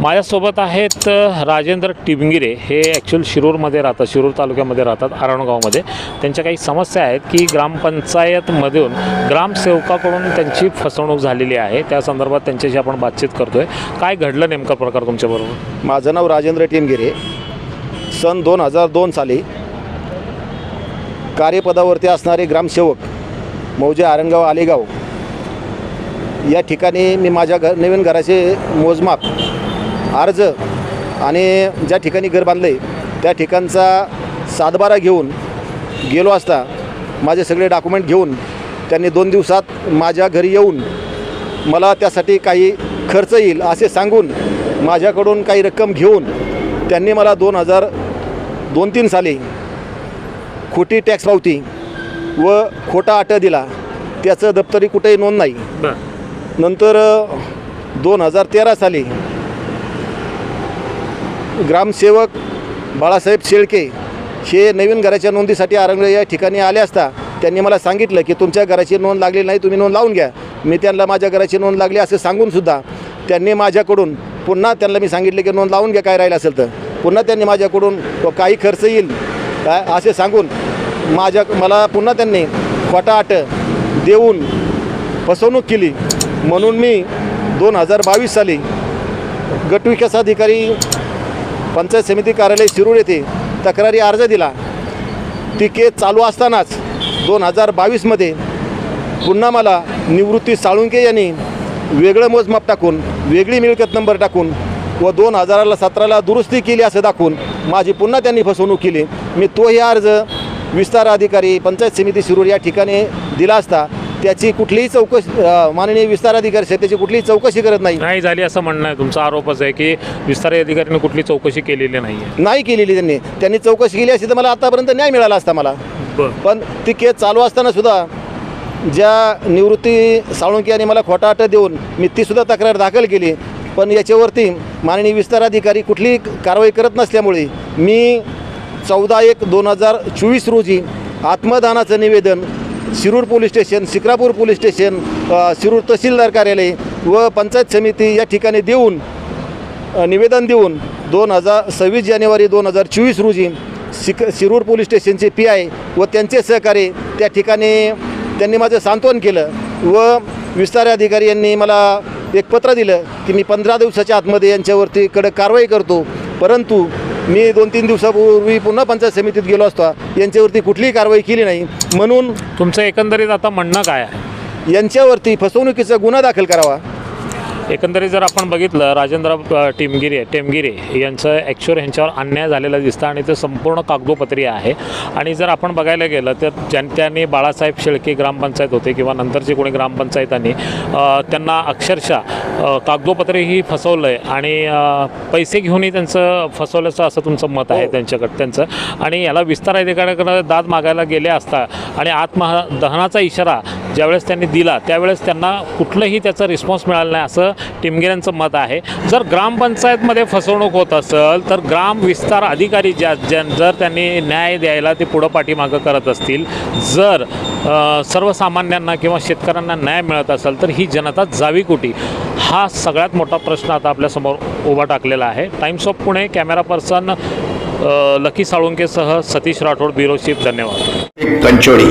माझ्यासोबत आहेत राजेंद्र टिबगिरे. हे ॲक्च्युअल शिरूरमध्ये राहतात शिरूर तालुक्यामध्ये राहतात आरणगावमध्ये. त्यांच्या काही समस्या आहेत की ग्रामपंचायतमधून ग्रामसेवकाकडून त्यांची फसवणूक झालेली आहे. त्या संदर्भात त्यांच्याशी आपण बातचीत करतो आहे काय घडलं नेमका प्रकार तुमच्याबरोबर माझं नाव राजेंद्र टिमगिरे सन दोन हजार दोन साली कार्यपदावरती असणारे ग्रामसेवक मौजे आरणगाव आलेगाव या ठिकाणी मी माझ्या घर नवीन घराचे मोजमाप अर्ज आणि ज्या ठिकाणी घर बांधले त्या ठिकाणचा सातबारा घेऊन गेलो असता माझे सगळे डॉक्युमेंट घेऊन त्यांनी दोन दिवसात माझ्या घरी येऊन मला त्यासाठी काही खर्च येईल असे सांगून माझ्याकडून काही रक्कम घेऊन त्यांनी मला दोन हजार दोन तीन साली खोटी टॅक्स पावती व खोटा अट दिला. त्याचं दप्तरी कुठेही नोंद नाही. नंतर दोन हजार तेरा साली ग्रामसेवक बाळासाहेब शेळके हे नवीन घराच्या नोंदीसाठी आरंगळे या ठिकाणी आले असता त्यांनी मला सांगितलं की तुमच्या घराची नोंद लागली नाही तुम्ही नोंद लावून घ्या. मी त्यांना माझ्या घराची नोंद लागली असं सांगूनसुद्धा त्यांनी माझ्याकडून पुन्हा त्यांना मी सांगितलं की नोंद लावून घ्या काय राहिलं असेल तर. पुन्हा त्यांनी माझ्याकडून काही खर्च येईल काय असे सांगून माझ्या मला पुन्हा त्यांनी खोटा देऊन फसवणूक केली. म्हणून मी दोन हजार बावीस साली गटविकास अधिकारी पंचायत समिती कार्यालय शिरूर येथे तक्रारी अर्ज दिला. ती केस चालू असतानाच दोन हजार बावीसमध्ये पुन्हा मला निवृत्ती साळुंके यांनी वेगळं मोजमाप टाकून वेगळी मिळकत नंबर टाकून व दोन हजाराला सतराला दुरुस्ती केली असं दाखवून माझी पुन्हा त्यांनी फसवणूक केली. मी तोही अर्ज विस्तार अधिकारी पंचायत समिती शिरूर या ठिकाणी दिला असता त्याची कुठलीही चौकशी माननीय विस्तार अधिकारी आहेत त्याची कुठलीही चौकशी करत नाही. नाही झाली असं म्हणणं आहे तुमचा आरोपच आहे की विस्तारी अधिकाऱ्यांनी कुठली चौकशी केलेली नाही आहे नाही केलेली त्यांनी. त्यांनी चौकशी केली असती तर मला आतापर्यंत न्याय मिळाला असता मला. पण ती केस चालू असताना सुद्धा ज्या निवृत्ती साळुंकी यांनी मला खोटा अट देऊन मी तीसुद्धा तक्रार दाखल केली. पण याच्यावरती माननीय विस्तार अधिकारी कुठलीही कारवाई करत नसल्यामुळे मी चौदा एक दोन हजार चोवीस रोजी आत्मदानाचं निवेदन Shirur police station Shikrapur police station Shirur तहसीलदार कार्यालय व पंचायत समिती या ठिकाणी देऊन निवेदन देऊन दोन हजार सव्वीस जानेवारी दोन हजार चोवीस रोजी शिक शिरूर पोलीस स्टेशनचे पी आय व त्यांचे सहकारी त्या ठिकाणी त्यांनी माझं सांत्वन केलं व विस्तार अधिकारी यांनी मला एक पत्र दिलं की मी पंधरा दिवसाच्या आतमध्ये यांच्यावरती कडक कारवाई करतो. परंतु मी दोन तीन दिवसापूर्वी पुन्हा पंचायत समितीत गेलो असता. यांच्यावरती कुठलीही कारवाई केली नाही. म्हणून तुमचं एकंदरीत आता म्हणणं काय आहे? यांच्यावरती फसवणुकीचा गुन्हा दाखल करावा. एकंदरीत जर आपण बघितलं राजेंद्र टिमगिरे टेमगिरे यांचं ॲक्च्युअल ह्यांच्यावर अन्याय झालेला दिसतं आणि ते संपूर्ण कागदोपत्री आहे. आणि जर आपण बघायला गेलं तर ज्यां त्यांनी बाळासाहेब शेळके ग्रामपंचायत होते किंवा नंतरची कोणी ग्रामपंचायतांनी त्यांना अक्षरशः अ, कागदोपत्रेही फसवलं आहे आणि पैसे घेऊनही त्यांचं फसवल्याचं असं तुमचं मत आहे त्यांच्याकडं त्यांचं. आणि याला विस्तार अधिकाऱ्याकडे दाद मागायला गेले असता आणि आत्मदहनाचा इशारा ज्यावेळेस त्यांनी दिला त्यावेळेस त्यांना कुठलंही त्याचा रिस्पॉन्स मिळाला नाही असं टिमगिऱ्यांचं मत आहे. जर ग्रामपंचायतमध्ये फसवणूक होत असेल तर ग्राम विस्तार अधिकारी ज्या ज्या जर त्यांनी न्याय द्यायला ते पुढं पाठीमागं करत असतील जर सर्वसामान्यांना किंवा शेतकऱ्यांना न्याय मिळत असेल तर ही जनता जावी कुठी? हा सगळ्यात मोठा प्रश्न आता आपल्यासमोर उभा टाकलेला आहे. Times of Pune camera person Lucky साळुंकेसह Satish Rathod bureau chief धन्यवाद. कंचोळी.